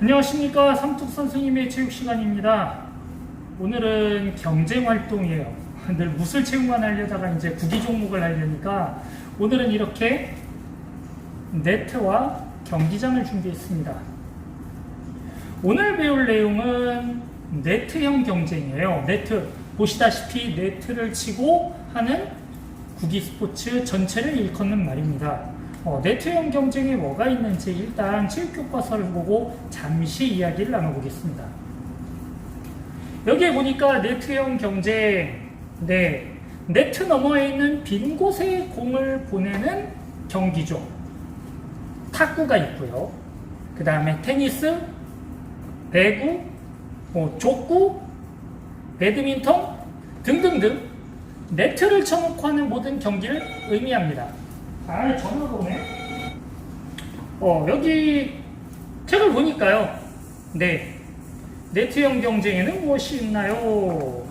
안녕하십니까 삼뚝 선생님의 체육 시간입니다. 오늘은 경쟁 활동이에요. 늘 무술 체육만 하려다가 이제 구기 종목을 하려니까 오늘은 이렇게 네트와 경기장을 준비했습니다. 오늘 배울 내용은 네트형 경쟁이에요. 네트 보시다시피 네트를 치고 하는 구기 스포츠 전체를 일컫는 말입니다. 어, 네트형 경쟁에 뭐가 있는지 일단 체육 교과서를 보고 잠시 이야기를 나눠보겠습니다. 여기에 보니까 네트형 경쟁, 네, 네트 너머에 있는 빈 곳에 공을 보내는 경기죠. 탁구가 있고요. 그 다음에 테니스, 배구, 뭐 족구, 배드민턴 등등등 네트를 쳐놓고 하는 모든 경기를 의미합니다. 아, 전화가 오네. 어, 여기 책을 보니까요. 네. 네트형 경쟁에는 무엇이 있나요?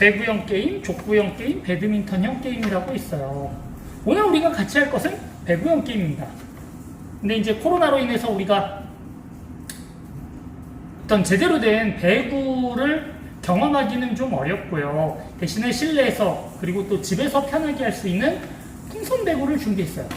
배구형 게임, 족구형 게임, 배드민턴형 게임이라고 있어요. 오늘 우리가 같이 할 것은 배구형 게임입니다. 근데 이제 코로나로 인해서 우리가 어떤 제대로 된 배구를 경험하기는 좀 어렵고요. 대신에 실내에서 그리고 또 집에서 편하게 할 수 있는 풍선 배구를 준비했어요.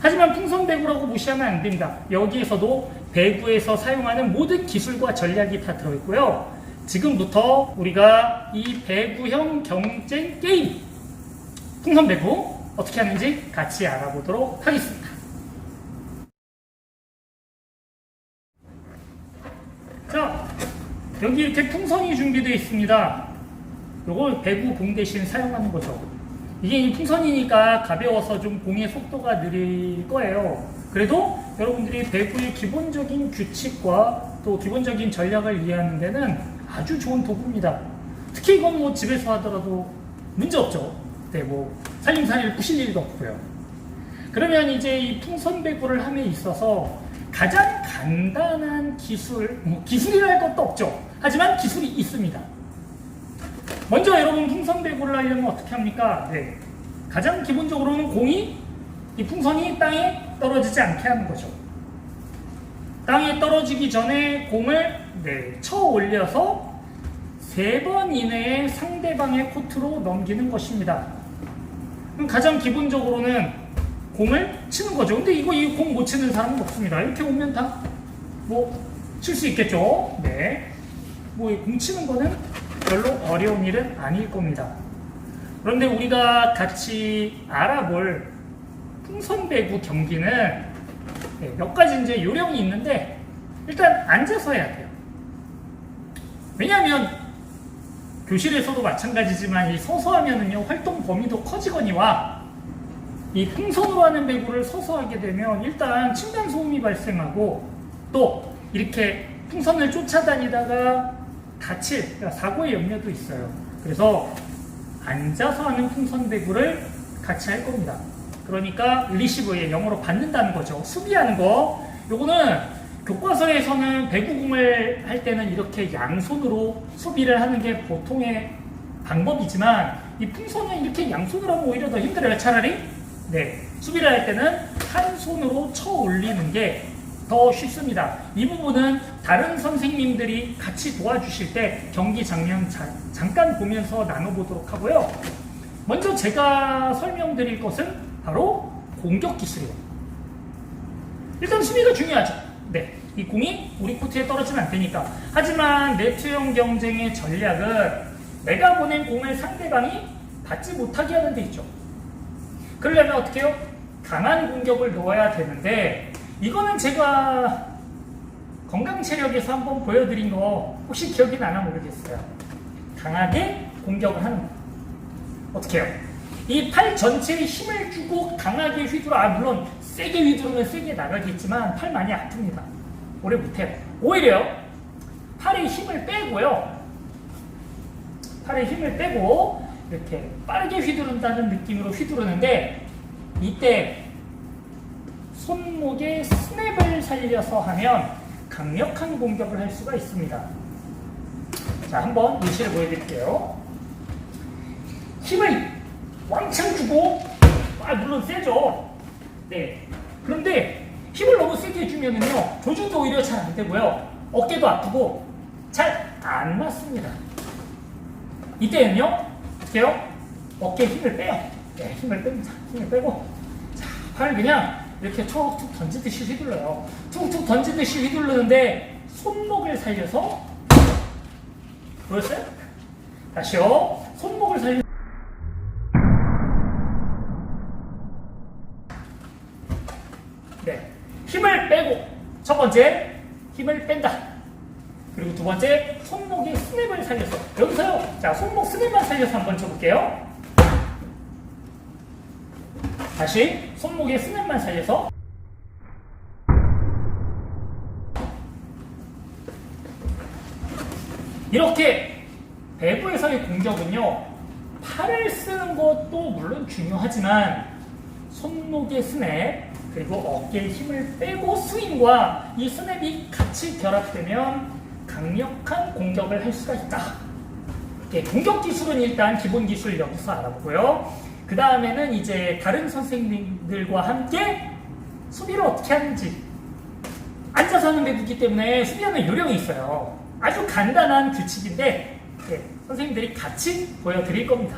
하지만 풍선 배구라고 무시하면 안 됩니다. 여기에서도 배구에서 사용하는 모든 기술과 전략이 다 들어있고요. 지금부터 우리가 이 배구형 경쟁 게임 풍선 배구 어떻게 하는지 같이 알아보도록 하겠습니다. 자, 여기 이렇게 풍선이 준비되어 있습니다. 요거 배구 공 대신 사용하는 거죠. 이게 이 풍선이니까 가벼워서 좀 공의 속도가 느릴 거예요. 그래도 여러분들이 배구의 기본적인 규칙과 또 기본적인 전략을 이해하는 데는 아주 좋은 도구입니다. 특히 이건 뭐 집에서 하더라도 문제 없죠. 네, 뭐 살림살이를 부실 일도 없고요. 그러면 이제 이 풍선 배구를 함에 있어서 가장 간단한 기술, 뭐 기술이랄 것도 없죠. 하지만 기술이 있습니다. 먼저 여러분 풍선 배구를 하려면 어떻게 합니까? 네. 가장 기본적으로는 공이 이 풍선이 땅에 떨어지지 않게 하는 거죠. 땅에 떨어지기 전에 공을 네, 쳐 올려서 세 번 이내에 상대방의 코트로 넘기는 것입니다. 가장 기본적으로는 공을 치는 거죠. 근데 이거 이 공 못 치는 사람은 없습니다. 이렇게 오면 다 뭐 칠 수 있겠죠. 네. 뭐 공 치는 거는 별로 어려운 일은 아닐 겁니다. 그런데 우리가 같이 알아볼 풍선 배구 경기는 네, 몇 가지 이제 요령이 있는데 일단 앉아서 해야 돼요. 왜냐하면 교실에서도 마찬가지지만 이 서서 하면은요 활동 범위도 커지거니와 이 풍선으로 하는 배구를 서서 하게 되면 일단 층간 소음이 발생하고 또 이렇게 풍선을 쫓아다니다가 다칠 그러니까 사고의 염려도 있어요. 그래서 앉아서 하는 풍선 배구를 같이 할 겁니다. 그러니까 리시브에 영어로 받는다는 거죠. 수비하는 거. 요거는 교과서에서는 배구공을 할 때는 이렇게 양손으로 수비를 하는 게 보통의 방법이지만 이 풍선은 이렇게 양손으로 하면 오히려 더 힘들어요. 차라리 네 수비를 할 때는 한 손으로 쳐 올리는 게 더 쉽습니다. 이 부분은 다른 선생님들이 같이 도와주실 때 경기 장면 자, 잠깐 보면서 나눠보도록 하고요. 먼저 제가 설명드릴 것은 바로 공격 기술이에요. 일단 수비가 중요하죠. 네. 이 공이 우리 코트에 떨어지면 안 되니까. 하지만 네트형 경쟁의 전략은 내가 보낸 공을 상대방이 받지 못하게 하는 데 있죠. 그러려면 어떻게 해요? 강한 공격을 넣어야 되는데, 이거는 제가 건강 체력에서 한번 보여드린 거 혹시 기억이 나나 모르겠어요. 강하게 공격을 하는 거. 어떻게 해요? 이 팔 전체에 힘을 주고 강하게 휘두르, 아, 물론 세게 휘두르면 세게 나가겠지만 팔 많이 아픕니다. 오래 못해요. 오히려 팔에 힘을 빼고요. 팔에 힘을 빼고 이렇게 빠르게 휘두른다는 느낌으로 휘두르는데 이때 손목에 스냅을 살려서 하면 강력한 공격을 할 수가 있습니다. 자, 한번 예시를 보여드릴게요. 힘을 왕창 주고, 아, 물론 세죠. 네. 그런데 힘을 너무 세게 해주면은요 조준도 오히려 잘 안 되고요 어깨도 아프고 잘 안 맞습니다. 이때는요 어떻게 해요? 어깨에 힘을 빼요. 네, 힘을 뺍니다. 힘을 빼고 자, 팔을 그냥 이렇게 툭툭 던지듯이 휘둘러요. 툭툭 던지듯이 휘두르는데 손목을 살려서 보였어요? 다시요. 손목을 살려 네. 힘을 빼고 첫 번째 힘을 뺀다. 그리고 두 번째 손목의 스냅을 살려서 여기서요. 자 손목 스냅만 살려서 한번 쳐볼게요. 다시 손목의 스냅만 살려서 이렇게 배구에서의 공격은요 팔을 쓰는 것도 물론 중요하지만 손목의 스냅 그리고 어깨에 힘을 빼고 스윙과 이 스냅이 같이 결합되면 강력한 공격을 할 수가 있다. 이렇게 공격 기술은 일단 기본 기술 여기서 알아보고요. 그 다음에는 이제 다른 선생님들과 함께 수비를 어떻게 하는지 앉아서 하는 배구기 때문에 수비하는 요령이 있어요. 아주 간단한 규칙인데 예, 선생님들이 같이 보여드릴 겁니다.